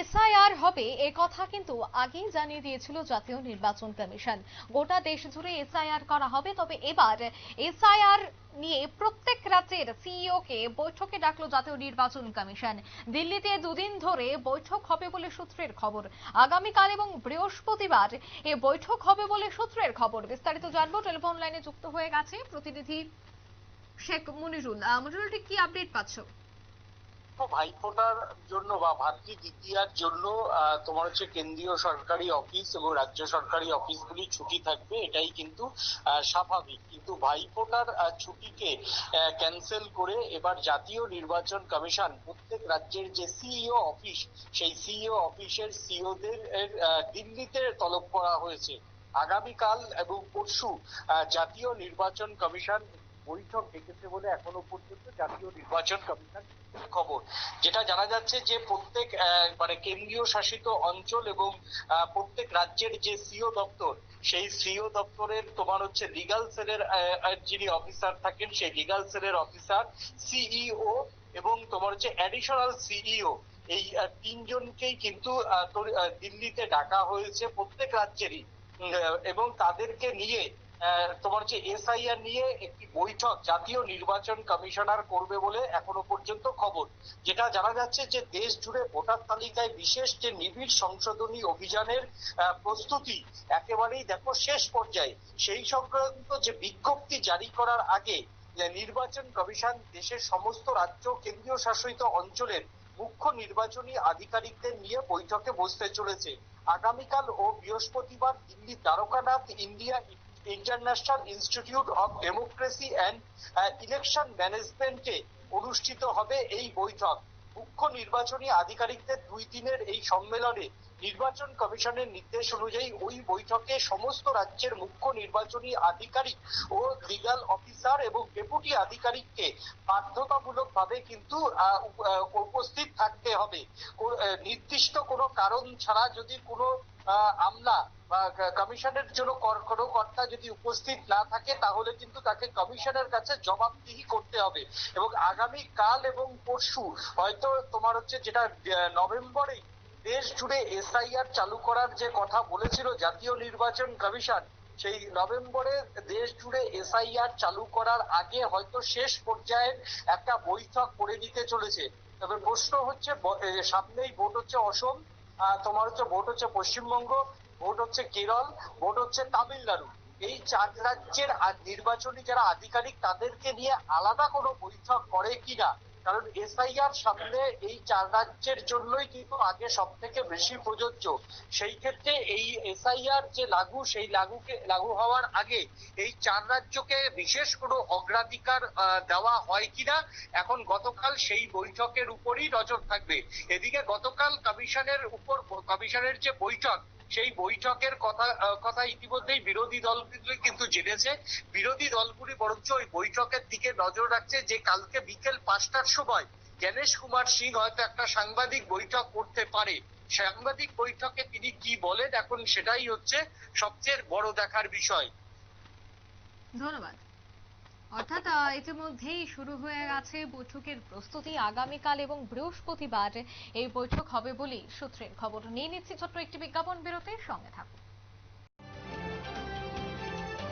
SIR হবে, এ কথা কিন্তু আগেই জানিয়ে দিয়েছিল জাতীয় নির্বাচন কমিশন। গোটা দেশ জুড়ে এসআইআর করা হবে, তবে এবার এসআইআর নিয়ে প্রত্যেক রাজ্যের সিইও কে বৈঠকে ডাকলো জাতীয় নির্বাচন কমিশন। দিল্লিতে দুদিন ধরে বৈঠক হবে বলে সূত্রের খবর। আগামীকাল এবং বৃহস্পতিবার এ বৈঠক হবে বলে সূত্রের খবর। বিস্তারিত জানব, টেলিফোন লাইনে যুক্ত হয়ে গেছে প্রতিনিধি শেখ মনিরুল। মনিরুল, ঠিক কি আপডেট পাচ্ছ? তো ভাইফোঁটার জন্য বা ভাতৃ দ্বিতীয়ার জন্য তোমার হচ্ছে কেন্দ্রীয় সরকারি অফিস এবং রাজ্য সরকারি অফিসগুলি ছুটি থাকবে, এটাই কিন্তু স্বাভাবিক। কিন্তু ভাইফোঁটার ছুটিকে ক্যান্সেল করে এবার জাতীয় নির্বাচন কমিশন প্রত্যেক রাজ্যের যে সিইও অফিস, সেই সিইও অফিসের সিইওদের দিল্লিতে তলব করা হয়েছে। আগামীকাল এবং পরশু জাতীয় নির্বাচন কমিশন বৈঠক ডেকেছে বলে এখনও পর্যন্ত জাতীয় নির্বাচন কমিশন খবর, যেটা জানা যাচ্ছে যে প্রত্যেক মানে কেন্দ্রীয় শাসিত অঞ্চল এবং প্রত্যেক রাজ্যের যে সিও দপ্তর, সেই সিও দপ্তরের তোমার হচ্ছে লিগাল সেলের যিনি অফিসার থাকেন, সেই লিগাল সেলের অফিসার সিইও এবং তোমার হচ্ছে অ্যাডিশনাল সিইও এই তিনজনকেই কিন্তু দিল্লিতে ডাকা হয়েছে প্রত্যেক রাজ্যেরই। এবং তাদেরকে নিয়ে তোমার হচ্ছে এসআইআর নিয়ে একটি বৈঠক জাতীয় নির্বাচন কমিশনার করবে বলে এখনও পর্যন্ত খবর? যেটা জানা যাচ্ছে যে দেশ জুড়ে ভোটার তালিকায় বিশেষ যে নিবিড় সংশোধনী অভিযানের প্রস্তুতি একেবারেই দেখো শেষ পর্যায়ে। সেই সংক্রান্ত যে বিজ্ঞপ্তি জারি করার আগে নির্বাচন কমিশন দেশের সমস্ত রাজ্য কেন্দ্রীয় শাসিত অঞ্চলের মুখ্য নির্বাচনী আধিকারিকদের নিয়ে বৈঠকে বসতে চলেছে। আগামীকাল ও বৃহস্পতিবার Delhi Dwarkanath India International Institute of Democracy and Election ম্যানেজমেন্টে অনুষ্ঠিত হবে এই বৈঠক। মুখ্য নির্বাচনী আধিকারিকদের দুই দিনের এই সম্মেলনে নির্বাচন কমিশনের নির্দেশ অনুযায়ী ওই বৈঠকে সমস্ত রাজ্যের মুখ্য নির্বাচনী আধিকারিক ও লিগাল অফিসার এবং ডেপুটি আধিকারিককে বাধ্যতামূলক ভাবে কিন্তু উপস্থিত থাকতে হবে। নির্দিষ্ট কোনো কারণ ছাড়া যদি কোনো আমলা বা কমিশনের জন্য কোনো কর্তা যদি উপস্থিত না থাকে, তাহলে কিন্তু তাকে কমিশনের কাছে জবাবদিহি করতে হবে। এবং আগামী কাল এবং পরশু, হয়তো তোমার হচ্ছে যেটা নভেম্বরে দেশ জুড়ে এসআইআর চালু করার যে কথা বলেছিল জাতীয় নির্বাচন কমিশন, সেই নভেম্বরে দেশ জুড়ে এসআইআর চালু করার আগে হয়তো শেষ পর্যায়ের একটা বৈঠক করে দিতে চলেছে। তবে প্রশ্ন হচ্ছে সামনেই ভোট হচ্ছে অসম তোমার হচ্ছে ভোট হচ্ছে পশ্চিমবঙ্গ। ভোট হচ্ছে কেরল, ভোট হচ্ছে তামিলনাড়ু। এই চার রাজ্যের নির্বাচনী যারা আধিকারিক, তাদেরকে নিয়ে আলাদা কোনো বৈঠক করে কিনা? কারণ এসআইআর সামনে এই চার রাজ্যের জন্যই কিন্তু আগে সব থেকে বেশি প্রযোজ্য। সেই ক্ষেত্রে এই এসআইআর যে লাগু, সেই লাগুকে, লাগু হওয়ার আগে এই চার রাজ্যকে বিশেষ কোনো অগ্রাধিকার দেওয়া হয় কিনা? এখন গতকাল সেই বৈঠকের উপরই নজর থাকবে। এদিকে গতকাল কমিশনের উপর, কমিশনের যে বৈঠক সেই বৈঠকের কথা কথা ইতিমধ্যেই বিরোধী দলগুলি কিন্তু জেনেছে। বিরোধী দলগুলি বরঞ্চ ওই বৈঠকের দিকে নজর রাখছে যে কালকে বিকেল পাঁচটার সময় জ্ঞানেশ কুমার সিং হয়তো একটা সাংবাদিক বৈঠক করতে পারে। সাংবাদিক বৈঠকে তিনি কি বলেন? এখন সেটাই হচ্ছে সবচেয়ে বড় দেখার বিষয়। ধন্যবাদ। অর্থাৎ ইতিমধ্যেই শুরু হয়ে গেছে বৈঠকের প্রস্তুতি আগামীকাল এবং বৃহস্পতিবার। এই বৈঠক হবে বলেই সূত্রের খবর। নিয়ে নিচ্ছি ছোট্ট একটি বিজ্ঞাপন বিরতির সঙ্গে থাকুন।